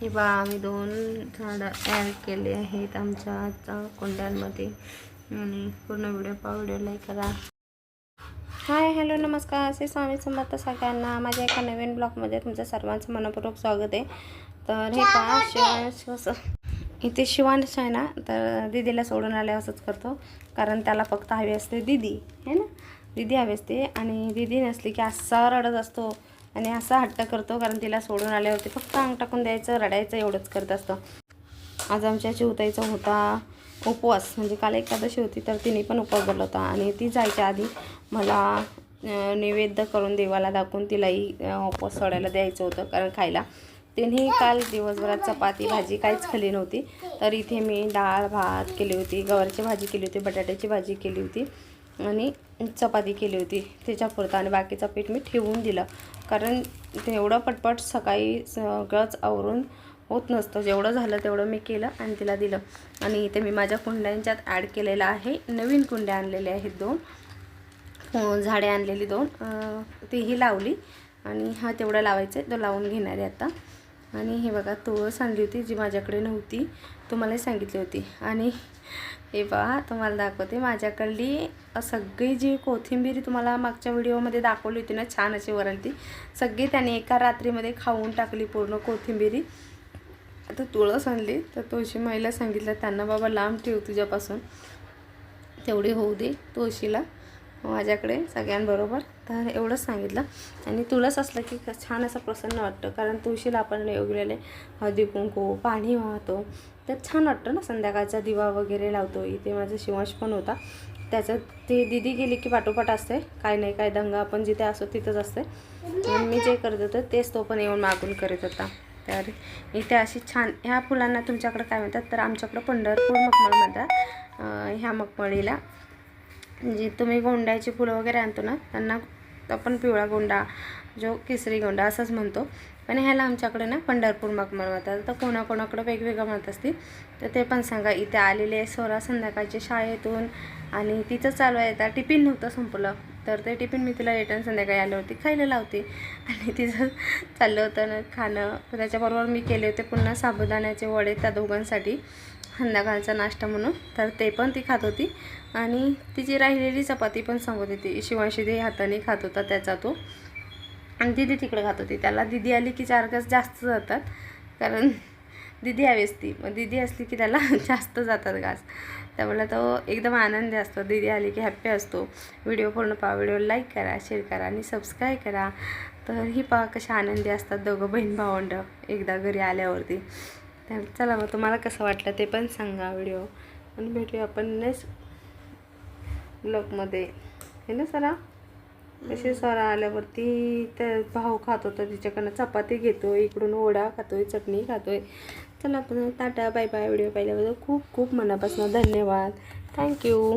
हे बा आम्ही दोन झाडं ॲड केले आहेत आमच्या आजच्या कुंड्यांमध्ये. आणि पूर्ण व्हिडिओ पा व्हिडिओ लाईक करा. हाय हॅलो नमस्कार. असे स्वामी समर्थ सगळ्यांना माझ्या एका नवीन ब्लॉगमध्ये तुमचं सर्वांचं मनपूर्वक स्वागत आहे. तर हे पहा शिवांश असं इथे शिवांश आहे ना तर दीदीला सोडून आले असंच करतो. कारण त्याला फक्त हवी असते दीदी है ना? दीदी हवी असते. आणि दीदी नसली की असा रडत असतो. आणि असा हट्ट करतो कारण तिला सोडून आल्यावरती फक्त अंग टाकून द्यायचं रडायचं एवढंच करत असतं. आज आमच्या चिवताईचा होता उपवास म्हणजे काल एकादशी होती तर तिने पण उपवास धरला होता. आणि ती जायच्या आधी मला नैवेद्य करून देवाला दाखवून तिलाही उपवास सोडायला द्यायचं होतं कारण खायला. तिने काल दिवसभरात चपाती भाजी काहीच खाल्ली नव्हती. तर इथे मी डाळ भात केली होती गवारची भाजी केली होती बटाट्याची भाजी केली होती आणि चपाती केली होती. त्याच्यापुरतं आणि बाकीचं पीठ मी ठेवून दिलं. कारण तेवढं पटपट सकाळी सगळंच आवरून होत नसतं. जेवढं झालं तेवढं मी केलं आणि तिला दिलं. आणि इथे मी माझ्या कुंड्यांच्यात ॲड केलेलं आहे. नवीन कुंड्या आणलेल्या आहेत दोन. हो, झाडे आणलेली दोन. तीही लावली. आणि हा तेवढा लावायचं आहे. तो लावून घेणार आहे आता. आणि हे बघा तुळस आणली होती जी माझ्याकडे नव्हती तुम्हालाही सांगितली होती. आणि हे बघा तुम्हाला दाखवते माझ्याकडली सगळी जी कोथिंबीर तुम्हाला मागच्या व्हिडिओमध्ये दाखवली होती ना छान अशी वरळती सगळी त्याने एका रात्रीमध्ये खाऊन टाकली पूर्ण कोथिंबीरी. आता तुळस आणली तर तुळशी माईला सांगितलं त्यांना बाबा लांब ठेव तुझ्यापासून. तेवढी होऊ दे तुळशीला. माझ्याकडे सगळ्यांबरोबर. तर एवढंच सांगितलं. आणि तुळस असलं की छान असं प्रसन्न वाटतं. कारण तुळशीला आपण योगलेले हळदी कुंकू पाणी वाहतो. तर छान वाटतं ना संध्याकाळचा दिवा वगैरे लावतो. इथे माझा शिवांश पण होता. त्याचं ते दिदी गेली की पाठोपाठ असते. काय नाही काय दंगा. आपण जिथे असतो तिथंच असते. आणि मी जे करत होतं तेच तो पण येऊन मागून करत होता. तर इथे अशी छान ह्या फुलांना तुमच्याकडे काय म्हणतात? तर आमच्याकडं पंढरपूर मखमळ म्हणतात. ह्या मखमळीला जी तुम्ही गोंड्याची फुलं वगैरे आणतो ना त्यांना आपण पिवळा गोंडा जो केसरी गोंडा असंच म्हणतो. पण ह्याला आमच्याकडे ना पंढरपूर मग म्हणतात. तर कोणाकोणाकडं वेगवेगळं म्हणत असते तर ते पण सांगा. इथे आलेले सोरा संध्याकाळच्या शाळेतून आणि तिचं चालू आहे. आता टिफिन नव्हतं संपलं तर ते टिफिन मी तिला रिटर्न संध्याकाळी आल्यावरती खायला लावते. आणि तिचं चाललं होतं ना खाणं. त्याच्याबरोबर मी केले होते पुन्हा साबुदाण्याचे वडे त्या दोघांसाठी. संध्याकाळचा नाश्ता म्हणून. तर ते पण ती खात होती. आणि तिची राहिलेली चपाती पण सांगत होती. शिवांशी दे हाताने खात होता त्याचा तो. आणि दिदी तिकडं खात होती. त्याला दिदी आली की चार घास जास्त जातात. कारण दिदी हवी असती. मग दिदी असली की त्याला जास्त जातात घास. त्यामुळे तो एकदम आनंदी असतो. दिदी आली की हॅप्पी असतो. व्हिडिओ पूर्ण पहा. व्हिडिओ लाईक करा शेअर करा आणि सबस्क्राईब करा. तर ही पहा कशा आनंदी असतात दोघं बहीण भावंड. एकदा घरी आल्यावरती. तर चला मग तुम्हाला कसं वाटलं ते पण सांगा व्हिडिओ. आणि भेटूया आपण नेक्स्ट ब्लॉगमध्ये हे ना सरा? कशी सरा आल्यावरती त्या भाऊ खात होता तिच्याकडनं चपाती घेतो इकडून ओढा खातोय चटणी खातोय. चला आपण टाटा बाय बाय व्हिडिओ पाहिल्याबद्दल खूप खूप मनापासून धन्यवाद. थँक्यू